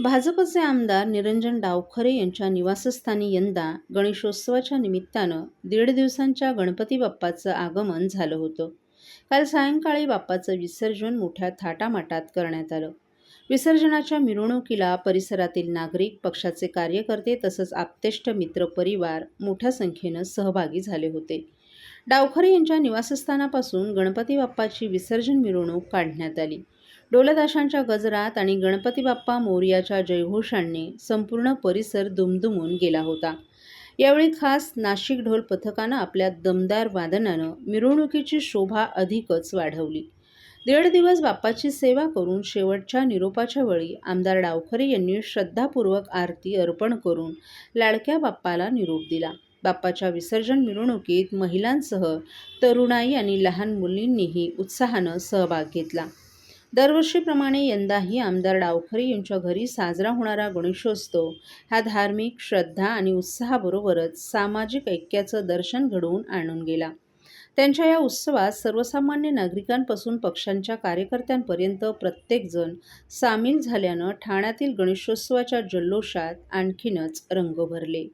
भाजपचे आमदार निरंजन डावखरे यांच्या निवासस्थानी यंदा गणेशोत्सवाच्या निमित्तानं दीड दिवसांच्या गणपती बाप्पाचं आगमन झालं होतं. काल सायंकाळी बाप्पाचं विसर्जन मोठ्या थाटामाटात करण्यात आलं. विसर्जनाच्या मिरवणुकीला परिसरातील नागरिक पक्षाचे कार्यकर्ते तसंच आप्तेष्ट मित्र परिवार मोठ्या संख्येनं सहभागी झाले होते. डावखरे यांच्या निवासस्थानापासून गणपती बाप्पाची विसर्जन मिरवणूक काढण्यात आली. डोलताशांच्या गजरात आणि गणपती बाप्पा मोर्याच्या जयघोषांनी संपूर्ण परिसर दुमदुमून गेला होता. यावेळी खास नाशिक ढोल पथकानं आपल्या दमदार वादनानं मिरवणुकीची शोभा अधिकच वाढवली. दीड दिवस बाप्पाची सेवा करून शेवटच्या निरोपाच्या वेळी आमदार डावखरे यांनी श्रद्धापूर्वक आरती अर्पण करून लाडक्या बाप्पाला निरोप दिला. बाप्पाच्या विसर्जन मिरवणुकीत महिलांसह तरुणाई आणि लहान मुलींनीही उत्साहानं सहभाग घेतला. दरवर्षीप्रमाणे यंदाही आमदार डावखरे यांच्या घरी साजरा होणारा गणेशोत्सव. हा धार्मिक श्रद्धा आणि उत्साहाबरोबरच सामाजिक ऐक्याचं दर्शन घडवून आणून गेला. त्यांच्या या उत्सवात सर्वसामान्य नागरिकांपासून पक्षांच्या कार्यकर्त्यांपर्यंत प्रत्येकजण सामील झाल्यानं ठाण्यातील गणेशोत्सवाच्या जल्लोषात आणखीनच रंग भरले.